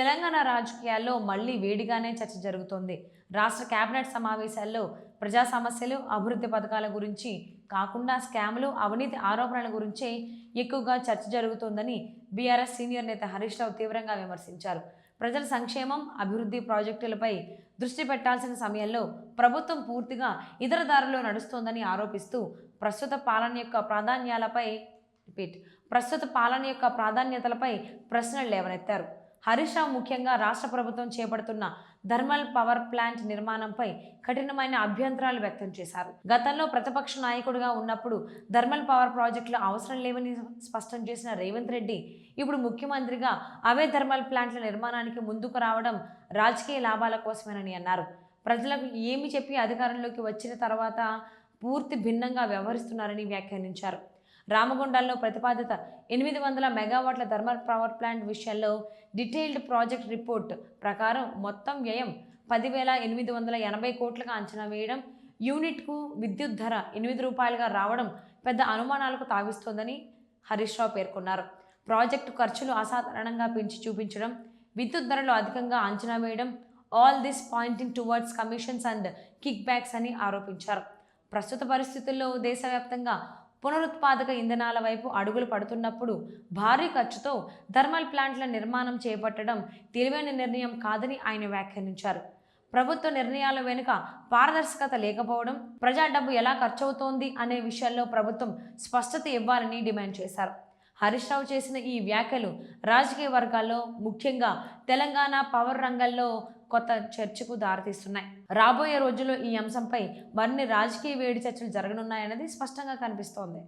తెలంగాణ రాజకీయాల్లో మళ్ళీ వేడిగానే చర్చ జరుగుతోంది. రాష్ట్ర కేబినెట్ సమావేశాల్లో ప్రజా సమస్యలు అభివృద్ధి పథకాల గురించి కాకుండా స్కాములు అవినీతి ఆరోపణల గురించే ఎక్కువగా చర్చ జరుగుతోందని బీఆర్ఎస్ సీనియర్ నేత హరీష్ రావు తీవ్రంగా విమర్శించారు. ప్రజల సంక్షేమం అభివృద్ధి ప్రాజెక్టులపై దృష్టి పెట్టాల్సిన సమయంలో ప్రభుత్వం పూర్తిగా ఇతర దారిలో నడుస్తోందని ఆరోపిస్తూ ప్రస్తుత పాలన యొక్క ప్రాధాన్యాలపై రిపీట్ ప్రస్తుత పాలన యొక్క ప్రాధాన్యతలపై ప్రశ్నలు లేవనెత్తారు. హరీష్ రావు ముఖ్యంగా రాష్ట్ర ప్రభుత్వం చేపడుతున్న థర్మల్ పవర్ ప్లాంట్ నిర్మాణంపై కఠినమైన అభ్యంతరాలు వ్యక్తం చేశారు. గతంలో ప్రతిపక్ష నాయకుడిగా ఉన్నప్పుడు థర్మల్ పవర్ ప్రాజెక్టులు అవసరం లేవని స్పష్టం చేసిన రేవంత్ రెడ్డి ఇప్పుడు ముఖ్యమంత్రిగా అవే థర్మల్ ప్లాంట్ల నిర్మాణానికి ముందుకు రావడం రాజకీయ లాభాల కోసమేనని అన్నారు. ప్రజలకు ఏమి చెప్పి అధికారంలోకి వచ్చిన తర్వాత పూర్తి భిన్నంగా వ్యవహరిస్తున్నారని వ్యాఖ్యానించారు. రామగుండంలో ప్రతిపాదిత ఎనిమిది వందల మెగావాట్ల థర్మల్ పవర్ ప్లాంట్ విషయంలో డీటెయిల్డ్ ప్రాజెక్ట్ రిపోర్ట్ ప్రకారం మొత్తం వ్యయం పదివేల ఎనిమిది వందల ఎనభై కోట్లుగా అంచనా వేయడం యూనిట్కు విద్యుత్ ధర ఎనిమిది రూపాయలుగా రావడం పెద్ద అనుమానాలకు తావిస్తోందని హరీష్ రావు పేర్కొన్నారు. ప్రాజెక్టు ఖర్చులు అసాధారణంగా పెంచి చూపించడం విద్యుత్ ధరలు అధికంగా అంచనా వేయడం all this pointing towards commissions and kickbacks అని ఆరోపించారు. ప్రస్తుత పరిస్థితుల్లో దేశవ్యాప్తంగా పునరుత్పాదక ఇంధనాల వైపు అడుగులు పడుతున్నప్పుడు భారీ ఖర్చుతో థర్మల్ ప్లాంట్ల నిర్మాణం చేపట్టడం తెలివైన నిర్ణయం కాదని ఆయన వ్యాఖ్యానించారు. ప్రభుత్వ నిర్ణయాల వెనుక పారదర్శకత లేకపోవడం ప్రజా డబ్బు ఎలా ఖర్చవుతోంది అనే విషయాల్లో ప్రభుత్వం స్పష్టత ఇవ్వాలని డిమాండ్ చేశారు. హరీష్ రావు చేసిన ఈ వ్యాఖ్యలు రాజకీయ వర్గాల్లో ముఖ్యంగా తెలంగాణ పవర్ రంగంలో కొత్త చర్చకు దారితీస్తున్నాయి. రాబోయే రోజుల్లో ఈ అంశంపై మరిన్ని రాజకీయ వేడి చర్చలు జరగనున్నాయన్నది స్పష్టంగా కనిపిస్తోంది.